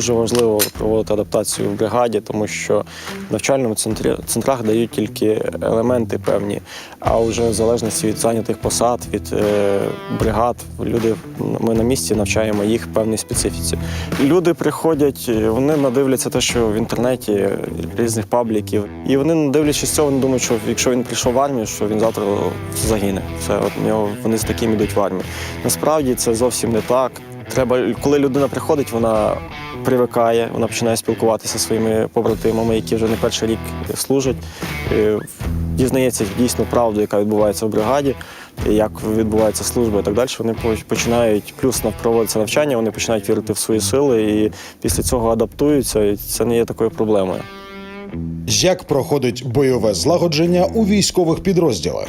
дуже важливо проводити адаптацію в бригаді, тому що в навчальному центрі центрах дають тільки елементи певні, а вже в залежності від зайнятих посад, від е, бригад, люди ми на місці навчаємо їх певній специфіці. Люди приходять, е, вони надивляться те, що в інтернеті різних пабліків, і вони, не дивлячись цього, вони думають, що якщо він прийшов в армію, що він завтра загине. Це от нього вони з таким ідуть в армію. Насправді це зовсім не так. Треба, коли людина приходить, вона привикає, вона починає спілкуватися зі своїми побратимами, які вже не перший рік служать. е, Дізнається дійсно правду, яка відбувається в бригаді, як відбувається служба і так далі. Вони починають, плюс проводиться навчання, вони починають вірити в свої сили і після цього адаптуються, і це не є такою проблемою. Як проходить бойове злагодження у військових підрозділах?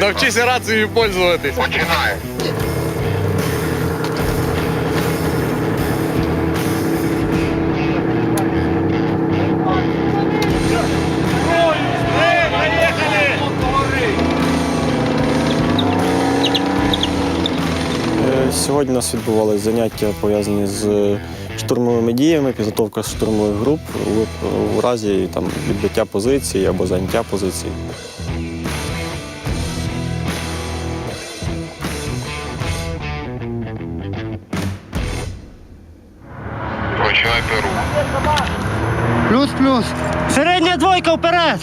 Навчися рацією пользуватись. Починай. Е, Сьогодні у нас відбувалися заняття пов'язані з штурмовими діями, підготовка штурмових груп у, у разі там, відбиття позицій або заняття позицій. Починайте. Плюс-плюс. Середня двойка вперед.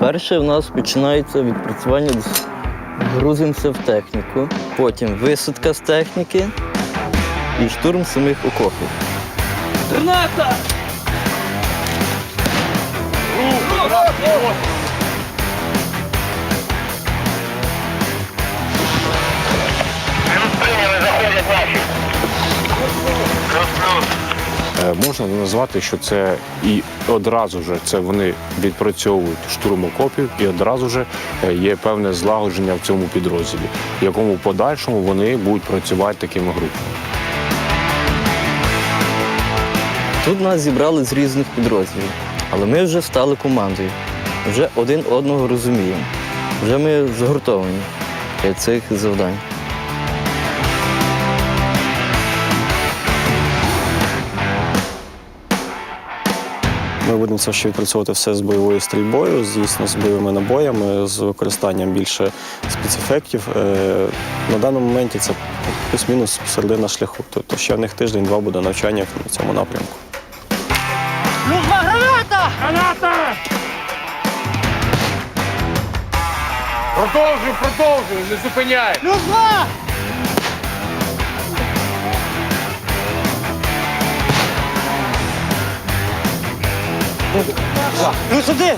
Перше в нас починається відпрацювання, з- грузимося в техніку, потім висадка з техніки і штурм самих окопів. Плюс Можна назвати, що це і одразу ж це вони відпрацьовують штурм окопів, і одразу ж е, є певне злагодження в цьому підрозділі, в якому в подальшому вони будуть працювати такими групами. Тут нас зібрали з різних підрозділів, але ми вже стали командою, вже один одного розуміємо. Вже ми згуртовані для цих завдань. Ми будемо все ще відпрацьовувати все з бойовою стрільбою, звісно, з бойовими набоями, з використанням більше спецефектів. Е, На даному моменті це плюс-мінус середина шляху. Тобто ще в них тиждень-два буде навчання в цьому напрямку. Два граната. Граната. Продовжуй, продовжуй, не зупиняй. Плюс Плюс один.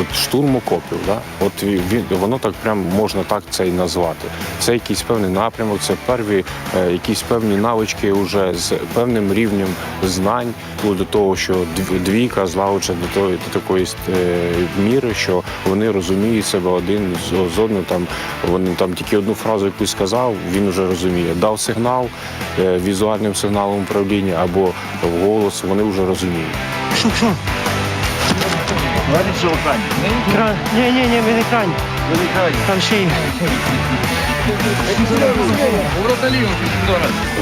От штурм окопів, да? от він, воно так прям можна так це і назвати. Це якийсь певний напрямок, це перві е, якісь певні навички вже з певним рівнем знань ну, до того, що двійка злагоджена до, тої- до такої е, міри, що вони розуміють себе один з, з одним. Там вони там тільки одну фразу якусь сказав, він вже розуміє. Дав сигнал е, візуальним сигналом управління або в голос, вони вже розуміють. Що, що? Кран. Ні, ні, ні, ми не крані. Там ще є.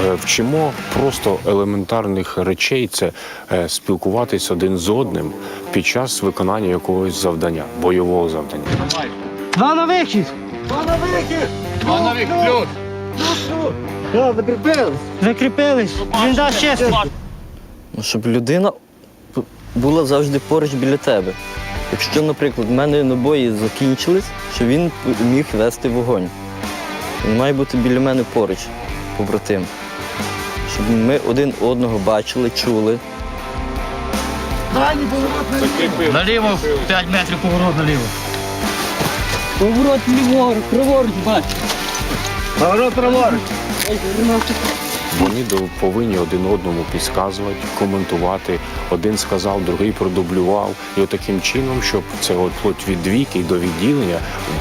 Е, Вчимо просто елементарних речей це е, спілкуватись один з одним під час виконання якогось завдання, бойового завдання. Два на вихід. Мановік, плюс. Закріпились. Він дасть чесно. Ну, щоб людина була завжди поруч біля тебе. Якщо, наприклад, в мене набої закінчились, щоб він міг вести вогонь. Він має бути біля мене поруч, побратим. Щоб ми один одного бачили, чули. Наліво 5 метрів поворот наліво. Поворот ліворуч, праворуч бач. Поворот праворуч. Вони повинні один одному підказувати, коментувати. Один сказав, другий продублював. І таким чином, щоб це от, від двійки до відділення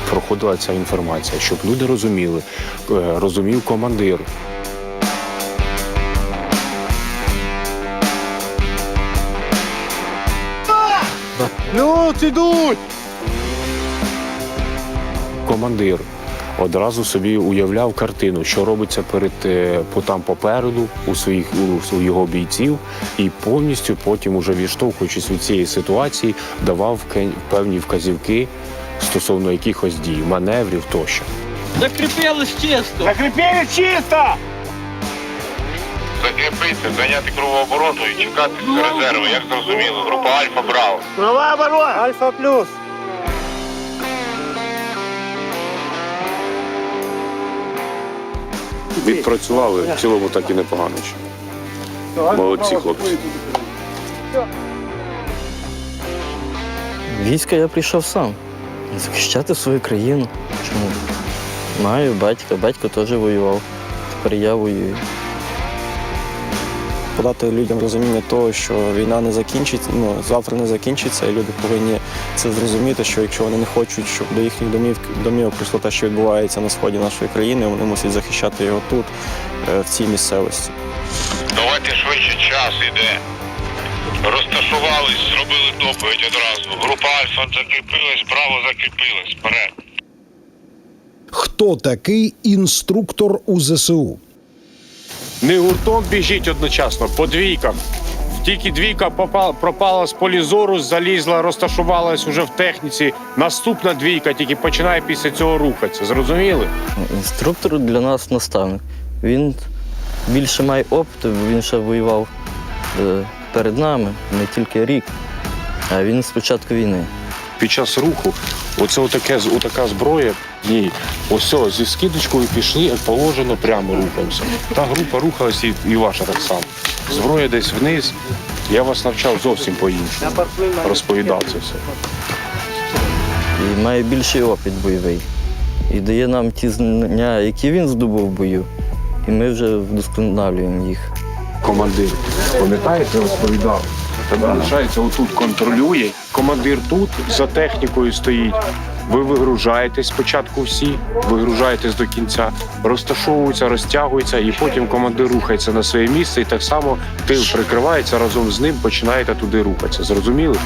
проходила ця інформація, щоб люди розуміли, е, розумів командир, Плюс, ідуть! командир одразу собі уявляв картину, що робиться перед е, по- там попереду у своїх у, у його бійців, і повністю потім, уже відштовхуючись від цієї ситуації, давав певні вказівки стосовно якихось дій, маневрів тощо. Закріпились чисто. Закріпили чисто! Закріпитися, зайняти кругообороту і чекати резерви. Як зрозуміло, група Альфа Браво. Права оборона! Альфа плюс! Відпрацювали в цілому так і непогано. Молодці хлопці. Війська я прийшов сам. Захищати свою країну. Чому? Маю батька, батько теж воював. Тепер я воюю. Подати людям розуміння того, що війна не закінчиться, ну завтра не закінчиться, і люди повинні це зрозуміти, що якщо вони не хочуть, щоб до їхніх домів домівок прийшло те, що відбувається на сході нашої країни, вони мусять захищати його тут, е, в цій місцевості. Давайте швидше час іде. Розташувались, зробили доповідь одразу. Група Альфа закріпилась, Браво закріпилась. Вперед. Хто такий інструктор у ЗСУ? Не гуртом біжіть одночасно, по двійках. Тільки двійка попала, пропала з полі зору, залізла, розташувалась уже в техніці. Наступна двійка тільки починає після цього рухатися. Зрозуміли? Інструктор для нас наставник. Він більше має опиту, бо він ще воював е, перед нами не тільки рік, а він з початку війни. Під час руху, оце отаке, отака зброя, ні, ось зі скидочкою пішли, як положено, прямо рухаємося. Та група рухалась і, і ваша так само. Зброя десь вниз. Я вас навчав зовсім по-іншому. Розповідав це все. І має більший опит бойовий. І дає нам ті знання, які він здобув в бою. І ми вже вдосконалюємо їх. командир. Пам'ятаєте, розповідав? Тебе лишається отут контролює. Командир тут за технікою стоїть. Ви вигружаєтесь спочатку всі, вигружаєтесь до кінця, розташовуються, розтягуються, і потім командир рухається на своє місце, і так само тил прикривається разом з ним, починаєте туди рухатися. Зрозуміли?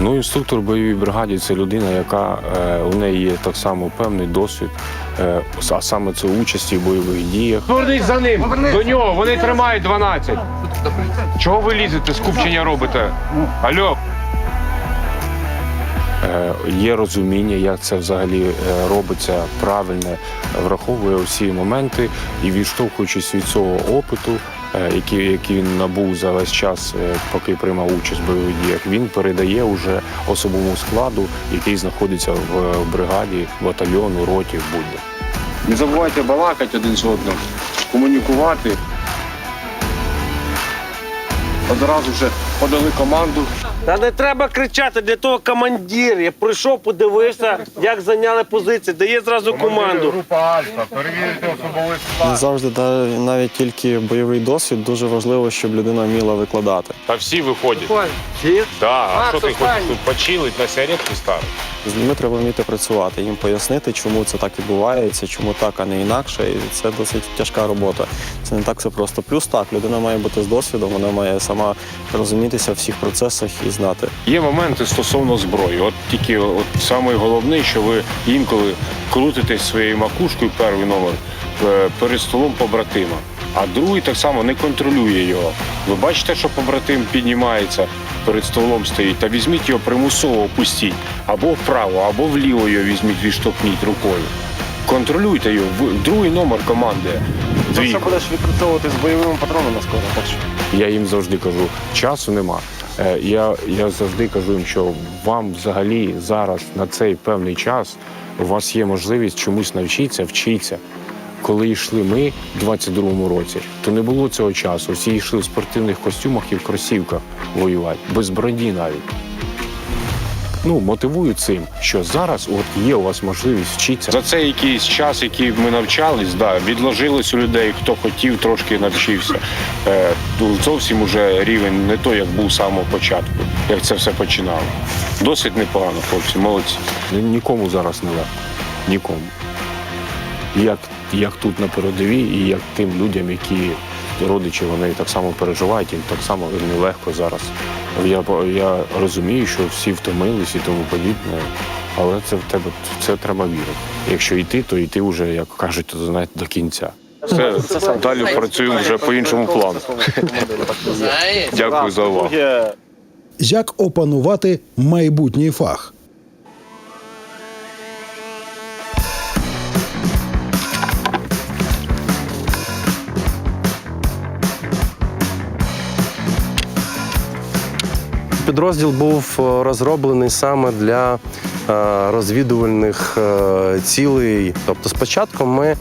Ну, інструктор бойовій бригаді це людина, яка е, у неї є так само певний досвід, е, а саме це участі в бойових діях. Повернись за ним! До нього, вони тримають 12. Чого ви лізете, скупчення робите? Алло, Е, є розуміння, як це взагалі робиться правильно, враховує всі моменти і відштовхуючись від цього опиту, е, який, який він набув за весь час, е, поки приймав участь в бойових діях, він передає уже особовому складу, який знаходиться в бригаді, батальйону, роті, будь-де. Не забувайте балакати один з одним, комунікувати. Одразу вже подали команду. Та не треба кричати, для того командир. Я прийшов, подивився, як зайняли позиції, дає зразу команду. група Альфа, перевірити особовий Не завжди навіть тільки бойовий досвід дуже важливо, щоб людина вміла викладати. Та всі виходять. Всі? Да, а Макс, що ти хочеш тут почилить на сигаретки ставити? З ними треба вміти працювати, їм пояснити, чому це так відбувається, чому так, а не інакше. І це досить тяжка робота. Це не так все просто. Плюс так, людина має бути з досвідом, вона має сама розумітися в всіх процесах і знати. Є моменти стосовно зброї. От тільки от саме головне, що ви інколи крутитесь своєю макушкою, перший номер е, перед столом побратима. А другий так само не контролює його. Ви бачите, що побратим піднімається перед столом стоїть, та візьміть його примусово опустіть або вправо, або вліво його візьміть, відштовхніть рукою. Контролюйте його. Ви- Другий номер команди. Двійка. будеш відпрацьовувати з бойовими патронами скоро, так що. Я їм завжди кажу, часу нема. Е, Я, я завжди кажу їм, що вам взагалі зараз на цей певний час у вас є можливість чомусь навчитися, вчитися. Коли йшли ми в 22-му році, то не було цього часу. Всі йшли в спортивних костюмах і в кросівках воювати, без броні навіть. Ну, мотивую цим, що зараз от є у вас можливість вчитися. За цей якийсь час, який ми навчались, да, відложилось у людей, хто хотів, трошки навчився. Е, зовсім уже рівень не той, як був з самого початку, як це все починало. Досить непогано, хлопці, молодці. Нікому зараз не легко. Нікому. Як, як тут на передовій, і як тим людям, які родичі вони так само переживають, їм так само нелегко зараз. Я, я розумію, що всі втомились і тому подібне, але це в тебе це треба вірити. Якщо йти, то йти вже, як кажуть, то знаєте, до кінця. Все, далі працюємо вже по іншому плану. Дякую за увагу. Як опанувати майбутній фах? Підрозділ був е, розроблений саме для е, розвідувальних е, цілей. Тобто, спочатку ми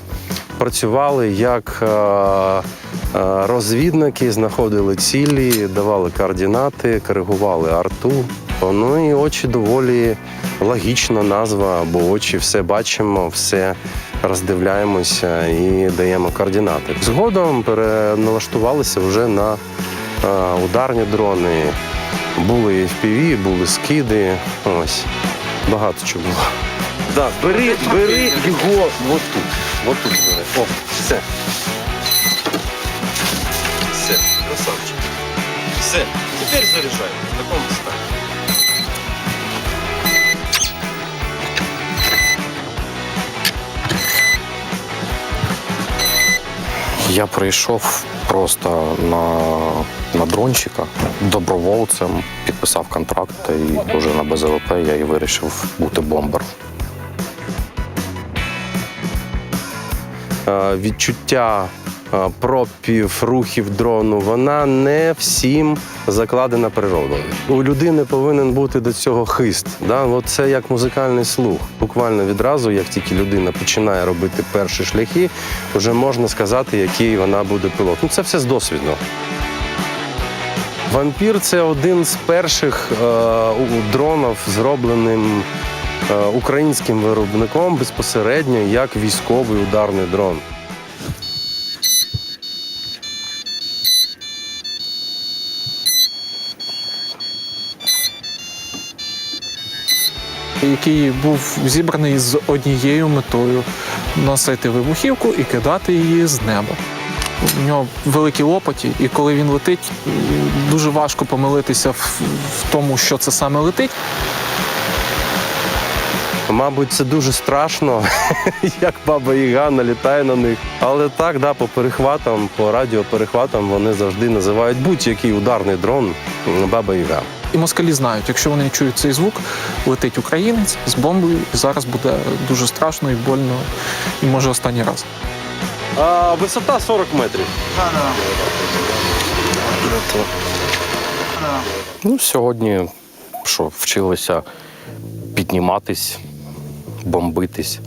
працювали як е, е, розвідники, знаходили цілі, давали координати, коригували арту. Ну і очі доволі логічна назва, бо очі все бачимо, все роздивляємося і даємо координати. Згодом переналаштувалися вже на е, ударні дрони. Були FPV, були скиди. Ось. Багато чого було. Да, бери, бери його от тут. От тут бери. О, все. Все, красавчик. Все, тепер заряджай. В такому стані. Я прийшов просто на, на дрончика добровольцем, підписав контракт і вже на БЗВП я і вирішив бути бомбером. Відчуття е, пропів, рухів дрону, вона не всім закладена природою. У людини повинен бути до цього хист. Да? Це як музикальний слух. Буквально відразу, як тільки людина починає робити перші шляхи, вже можна сказати, який вона буде пілот. Ну це все з досвіду. Вампір це один з перших е, дронів, зробленим е, українським виробником безпосередньо як військовий ударний дрон. який був зібраний з однією метою носити вибухівку і кидати її з неба. У нього великі лопаті, і коли він летить, дуже важко помилитися в, в тому, що це саме летить. Мабуть, це дуже страшно, як баба Яга налітає на них. Але так, да, по перехватам, по радіоперехватам вони завжди називають будь-який ударний дрон баба Яга. І москалі знають, якщо вони чують цей звук, летить українець з бомбою, і зараз буде дуже страшно і больно, і може останній раз. А висота 40 метрів. Ну, сьогодні що, вчилися підніматись, бомбитись,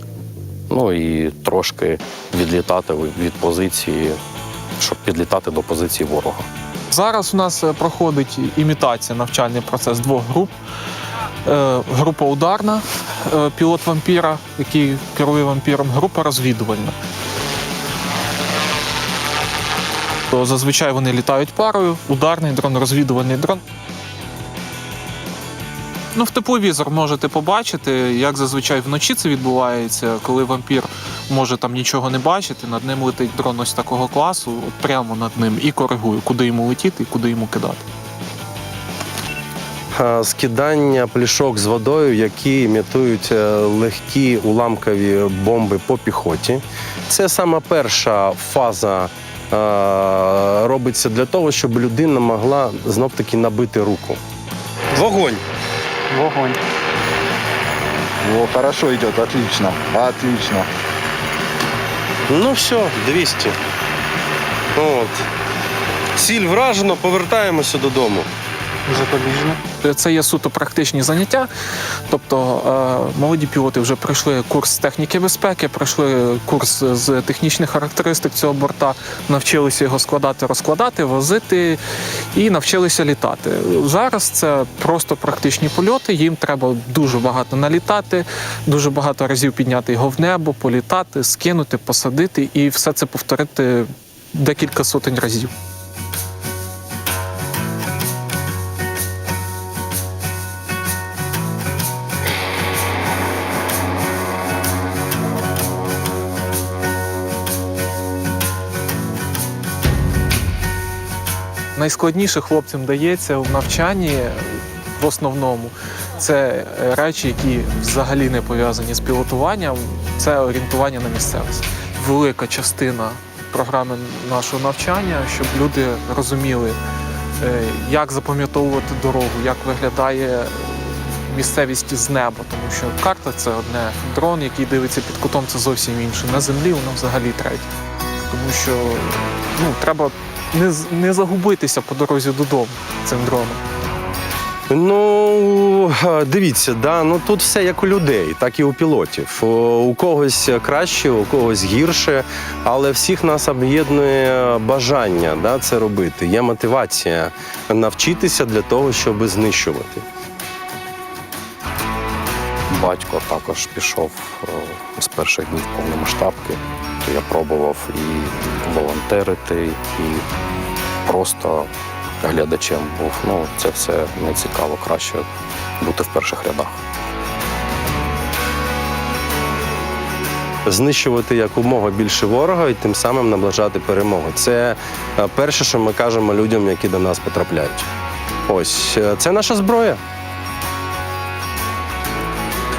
ну і трошки відлітати від позиції, щоб підлітати до позиції ворога. Зараз у нас е, проходить імітація навчальний процес двох груп. Е, Група ударна, е, пілот вампіра, який керує вампіром, група розвідувальна. То зазвичай вони літають парою, ударний дрон, розвідувальний дрон. Ну, в тепловізор можете побачити, як зазвичай вночі це відбувається, коли вампір може там нічого не бачити, над ним летить дрон ось такого класу, от прямо над ним, і коригує, куди йому летіти і куди йому кидати. Скидання плішок з водою, які імітують е, легкі уламкові бомби по піхоті. Це саме перша фаза е, робиться для того, щоб людина могла знов-таки набити руку. Вогонь! Вогонь. О, хорошо идет, отлично, отлично. Ну все, 200. От. Ціль вражено, повертаємося додому. Запобіжно. Це є суто практичні заняття. Тобто е, молоді пілоти вже пройшли курс техніки безпеки, пройшли курс з технічних характеристик цього борта, навчилися його складати, розкладати, возити і навчилися літати. Зараз це просто практичні польоти. Їм треба дуже багато налітати, дуже багато разів підняти його в небо, політати, скинути, посадити і все це повторити декілька сотень разів. Найскладніше хлопцям дається в навчанні в основному. Це е, речі, які взагалі не пов'язані з пілотуванням, це орієнтування на місцевість. Велика частина програми нашого навчання, щоб люди розуміли, е, як запам'ятовувати дорогу, як виглядає місцевість з неба, тому що карта це одне, дрон, який дивиться під кутом, це зовсім інше. На землі воно взагалі третє. Тому що ну, треба не, не загубитися по дорозі додому цим дроном. Ну е, дивіться, да, ну тут все як у людей, так і у пілотів. У когось краще, у когось гірше, але всіх нас об'єднує бажання да, це робити. Є мотивація навчитися для того, щоб знищувати. Батько також пішов е, з перших днів повномасштабки. То я пробував і волонтерити, і просто глядачем був. Ну, це все не цікаво, краще бути в перших рядах. Знищувати якомога більше ворога і тим самим наближати перемогу. Це е, перше, що ми кажемо людям, які до нас потрапляють. Ось е, це наша зброя.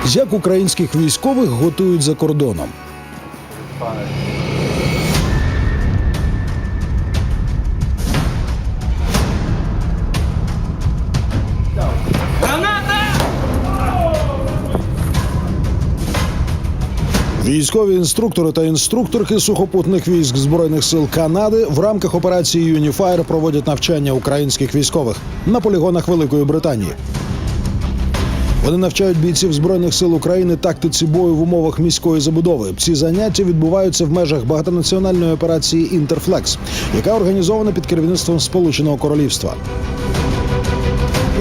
Як українських військових готують за кордоном? Військові інструктори та інструкторки сухопутних військ збройних сил Канади в рамках операції Юніфаєр проводять навчання українських військових на полігонах Великої Британії. Вони навчають бійців збройних сил України тактиці бою в умовах міської забудови. Ці заняття відбуваються в межах багатонаціональної операції Інтерфлекс, яка організована під керівництвом Сполученого Королівства.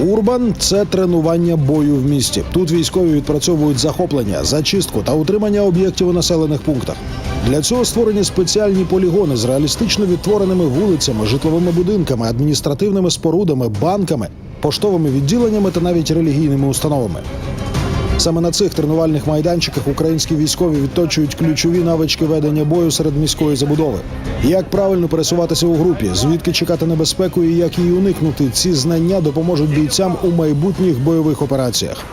Урбан це тренування бою в місті. Тут військові відпрацьовують захоплення, зачистку та утримання об'єктів у населених пунктах. Для цього створені спеціальні полігони з реалістично відтвореними вулицями, житловими будинками, адміністративними спорудами, банками, поштовими відділеннями та навіть релігійними установами. Саме на цих тренувальних майданчиках українські військові відточують ключові навички ведення бою серед міської забудови. Як правильно пересуватися у групі, звідки чекати небезпеку і як її уникнути, ці знання допоможуть бійцям у майбутніх бойових операціях.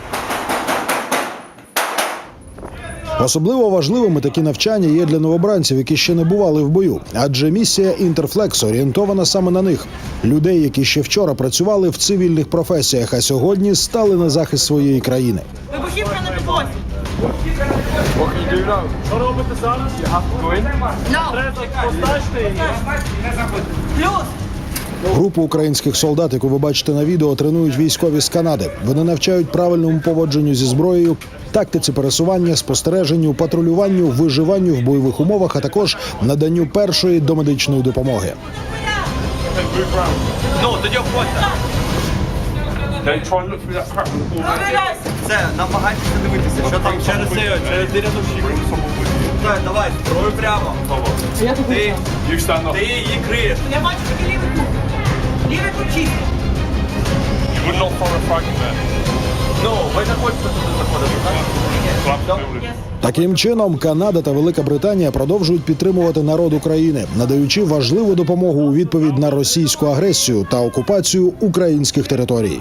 Особливо важливими такі навчання є для новобранців, які ще не бували в бою, адже місія Інтерфлекс орієнтована саме на них людей, які ще вчора працювали в цивільних професіях, а сьогодні стали на захист своєї країни. Вибухівка на підлозі. Плюс. Групу українських солдат, яку ви бачите на відео, тренують військові з Канади. Вони навчають правильному поводженню зі зброєю, тактиці пересування, спостереженню, патрулюванню, виживанню в бойових умовах, а також наданню першої домедичної допомоги. Ну, тоді. Це, намагайтеся дивитися, що там через цей, через рядовщик. Так, давай, зброю прямо. Ти, ти її криєш. Я бачу, кут чистий. Ну, ви не хочете туди заходити, так? Таким чином, Канада та Велика Британія продовжують підтримувати народ України, надаючи важливу допомогу у відповідь на російську агресію та окупацію українських територій.